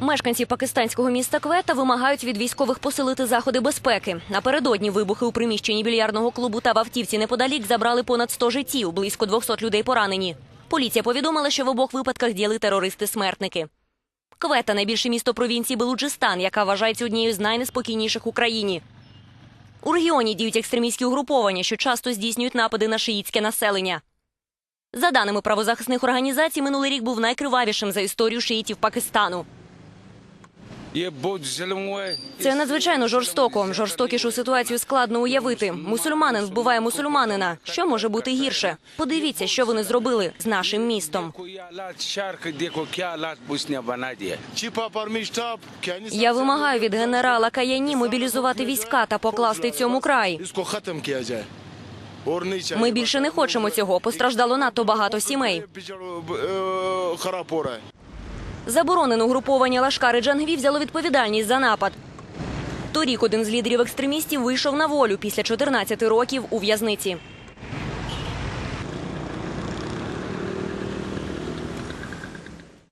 Мешканці пакистанського міста Квета вимагають від військових посилити заходи безпеки. Напередодні вибухи у приміщенні більярдного клубу та в автівці неподалік забрали понад 100 життів, близько 200 людей поранені. Поліція повідомила, що в обох випадках діяли терористи-смертники. Квета найбільше місто провінції Белуджистан, яка вважається однією з найнеспокійніших у країні. У регіоні діють екстремістські угруповання, що часто здійснюють напади на шиїтське населення. За даними правозахисних організацій, минулий рік був найкривавішим за історію шиїтів Пакистану. Це надзвичайно жорстоко. Жорстокішу ситуацію складно уявити. Мусульманин вбиває мусульманина. Що може бути гірше? Подивіться, що вони зробили з нашим містом. Я вимагаю від генерала Каяні мобілізувати війська та покласти цьому край. Ми більше не хочемо цього. Постраждало надто багато сімей. Заборонено угруповання Лашкари Джангві взяло відповідальність за напад. Торік один з лідерів екстремістів вийшов на волю після 14 років у в'язниці.